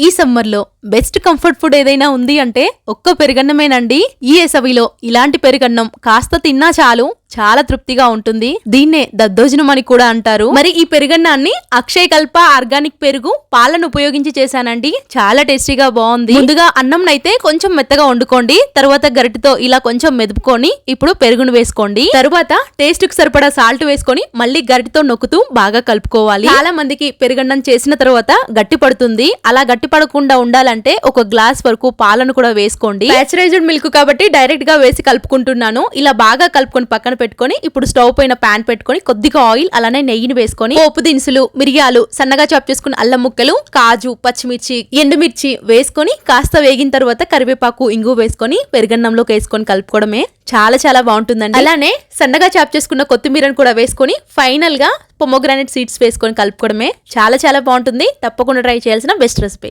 ఈ సమ్మర్లో best comfort food ఏదైనా ఉంది అంటే ఒక్క పెరుగన్నమేనండి. ఈ ఏసవిలో ఇలాంటి పెరుగన్నం కాస్త తిన్నా చాలు. చాలా తృప్తిగా ఉంటుంది. దీన్నే దద్దోజనం అని కూడా అంటారు. మరి ఈ పెరుగన్నాన్ని అక్షయ కల్ప ఆర్గానిక్ పెరుగు పాలను ఉపయోగించి చేశానండి. చాలా టేస్టీగా బాగుంది. ముందుగా అన్నం అయితే కొంచెం మెత్తగా వండుకోండి. తర్వాత గరిటతో ఇలా కొంచెం మెదుపుకొని ఇప్పుడు పెరుగును వేసుకోండి. తరువాత టేస్ట్కు సరిపడా సాల్ట్ వేసుకొని మళ్ళీ గరిటతో నొక్కుతూ బాగా కలుపుకోవాలి. చాలా మందికి పెరుగన్నం చేసిన తర్వాత గట్టి పడుతుంది. అలా గట్టి పడకుండా ఉండాలంటే ఒక గ్లాస్ వరకు పాలను కూడా వేసుకోండి. ప్యాచరైజ్డ్ మిల్క్ కాబట్టి డైరెక్ట్గా వేసి కలుపుకుంటున్నాను. ఇలా బాగా కలుపుకొని పక్కన పెట్టుకొని ఇప్పుడు స్టవ్ పైన ప్యాన్ పెట్టుకొని కొద్దిగా ఆయిల్ అలానే నెయ్యిని వేసుకొని పోపు దినుసులు మిరియాలు సన్నగా చాప్ చేసుకున్న అల్లం ముక్కలు కాజు పచ్చిమిర్చి ఎండుమిర్చి వేసుకొని కాస్త వేగిన తర్వాత కరివేపాకు ఇంగు వేసుకొని పెరుగన్నంలోకి వేసుకొని కలుపుకోవడమే చాలా చాలా బాగుంటుందండి. అలానే సన్నగా చాప్ చేసుకున్న కొత్తిమీరను కూడా వేసుకొని ఫైనల్గా పొమోగ్రానైట్ సీడ్స్ వేసుకొని కలుపుకోవడమే చాలా చాలా బాగుంటుంది. తప్పకుండా ట్రై చేయాల్సిన బెస్ట్ రెసిపీ.